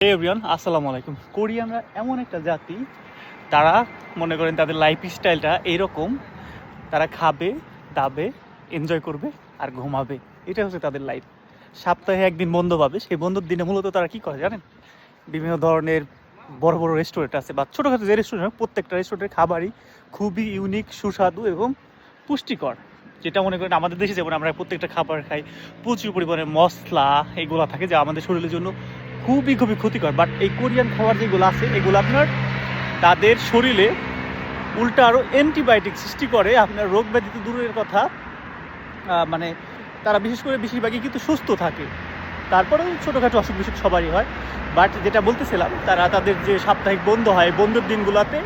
Everyone আসসালামু আলাইকুম। কোরিয়ানরা এমন একটা জাতি, তারা মনে করেন তাদের লাইফ স্টাইলটা এইরকম তারা খাবে, দাবে এনজয় করবে আর ঘুমাবে। এটা হচ্ছে তাদের লাইফ সপ্তাহে একদিন বন্ধ পাবে, সেই বন্ধুর দিনে মূলত তারা কি করে জানেন? বিভিন্ন ধরনের বড় বড় রেস্টুরেন্ট আছে বা ছোটোখাটো যে রেস্টুরেন্ট প্রত্যেকটা রেস্টুরেন্টের খাবারই খুবই ইউনিক সুস্বাদু এবং পুষ্টিকর। যেটা মনে করেন আমাদের দেশে যেমন আমরা প্রত্যেকটা খাবার খাই, প্রচুর পরিমাণে মশলা এগুলো থাকে যা আমাদের শরীরের জন্য খুবই খুবই ক্ষতিকর। বাট এই কোরিয়ান খাবার যেগুলো আছে, এগুলো আপনার তাদের শরীরে উল্টা আরও অ্যান্টিবায়োটিক সৃষ্টি করে। আপনার রোগ ব্যাধি তো দূরের কথা। মানে তারা বিশেষ করে বেশিরভাগই কিন্তু সুস্থ থাকে। তারপরেও ছোটোখাটো অসুখ বিসুখ সবারই হয়। বাট যেটা বলতেছিলাম, তারা তাদের যে সাপ্তাহিক বন্ধ হয়, বন্ধের দিনগুলোতে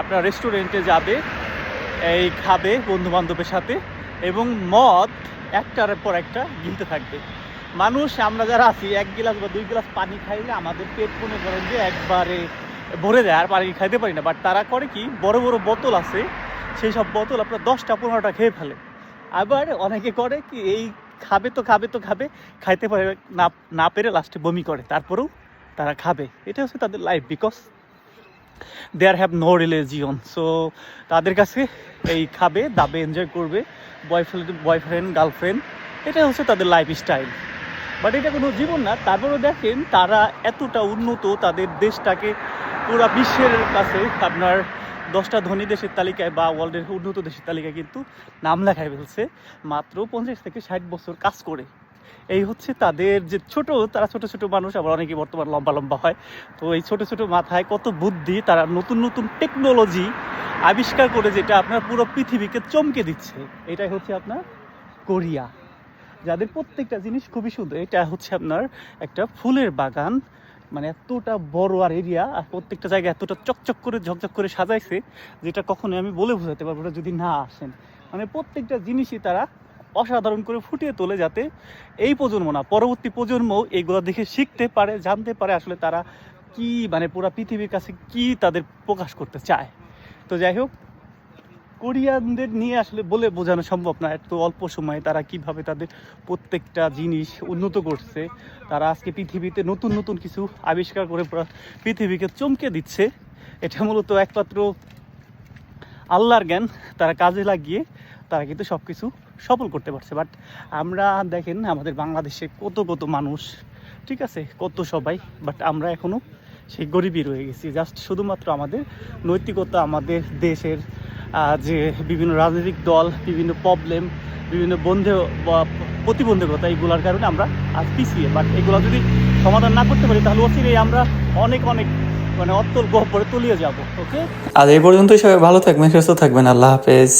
আপনার রেস্টুরেন্টে যাবে, এই খাবে বন্ধু বান্ধবের সাথে এবং মদ একটার পর একটা গিলতে থাকবে। মানুষ, আমরা যারা আছি, এক গ্লাস বা দুই গ্লাস পানি খাইলে আমাদের পেট মনে করেন যে একবারে ভরে যায়, আর পানি খাইতে পারি না। বাট তারা করে কি, বড় বড় বোতল আছে, সেই সব বোতল আপনার দশটা, পনেরোটা খেয়ে ফেলে। আবার অনেকে করে কি, এই খাবে তো খাবে তো খাবে, খাইতে পারে না না পেরে লাস্টে বমি করে, তারপরেও তারা খাবে। এটা হচ্ছে তাদের life because they are have no religion so তাদের কাছে এই খাবে, দাবে এনজয় করবে বয়ফ্রেন্ড বয়ফ্রেন্ড গার্লফ্রেন্ড এটা হচ্ছে তাদের লাইফ স্টাইল বাট এটা কোনো জীবন না। তারপরেও দেখেন তারা এতটা উন্নত তাদের দেশটাকে। পুরো বিশ্বের কাছে আপনার দশটা ধনী দেশের তালিকায় বা ওয়ার্ল্ডের উন্নত দেশের তালিকায় কিন্তু নাম লেখায় ফেলছে। মাত্র পঞ্চাশ থেকে ষাট বছর কাজ করে। এই হচ্ছে তাদের যে ছোট, তারা ছোট ছোট মানুষ, আবার অনেকে বর্তমান লম্বা লম্বা হয়। তো এই ছোট ছোট মাথায় কত বুদ্ধি, তারা নতুন নতুন টেকনোলজি আবিষ্কার করে যেটা আপনার পুরো পৃথিবীকে চমকে দিচ্ছে। এটাই হচ্ছে আপনার কোরিয়া। যাদের প্রত্যেকটা জিনিস খুবই সুন্দর। এটা হচ্ছে আপনার একটা ফুলের বাগান। মানে এতটা বড় আর এরিয়া, আর প্রত্যেকটা জায়গায় এতটা চকচক করে, ঝকঝক করে সাজাইছে, যেটা কখনোই আমি বলে বোঝাতে পারব যদি না আসেন। মানে প্রত্যেকটা জিনিসই তারা অসাধারণ করে ফুটিয়ে তোলে যাতে এই প্রজন্ম না, পরবর্তী প্রজন্ম এইগুলো দেখে শিখতে পারে, জানতে পারে আসলে তারা কি মানে পুরো পৃথিবীর কাছে কি তাদের প্রকাশ করতে চায়। তো যাই হোক কোরিয়ানদের নিয়ে আসলে বলে বোঝানো সম্ভব না, এত অল্প সময়ে তারা কীভাবে তাদের প্রত্যেকটা জিনিস উন্নত করছে। তারা আজকে পৃথিবীতে নতুন নতুন কিছু আবিষ্কার করে পৃথিবীকে চমকে দিচ্ছে। এটা মূলত একমাত্র আল্লাহর জ্ঞান, তারা কাজে লাগিয়ে তারা কিন্তু সব কিছু সফল করতে পারছে। বাট আমরা দেখেন আমাদের বাংলাদেশে কত কত মানুষ, ঠিক আছে? কত সবাই বাট আমরা এখনও সেই গরিবই রয়ে গেছি। জাস্ট শুধুমাত্র আমাদের নৈতিকতা, আমাদের দেশের যে বিভিন্ন রাজনৈতিক দল, বিভিন্ন প্রবলেম বিভিন্ন বন্ধে বা প্রতিবন্ধকতা এইগুলোর কারণে আমরা আজ পিছিয়ে। বাট এগুলো যদি সমাধান না করতে পারি, তাহলে অচিরেই আমরা অনেক অনেক মানে অত্যল্প পরে তলিয়ে যাব ওকে আর এই পর্যন্তই, সবাই ভালো থাকবেন, সুস্থ থাকবেন, আল্লাহ হাফেজ।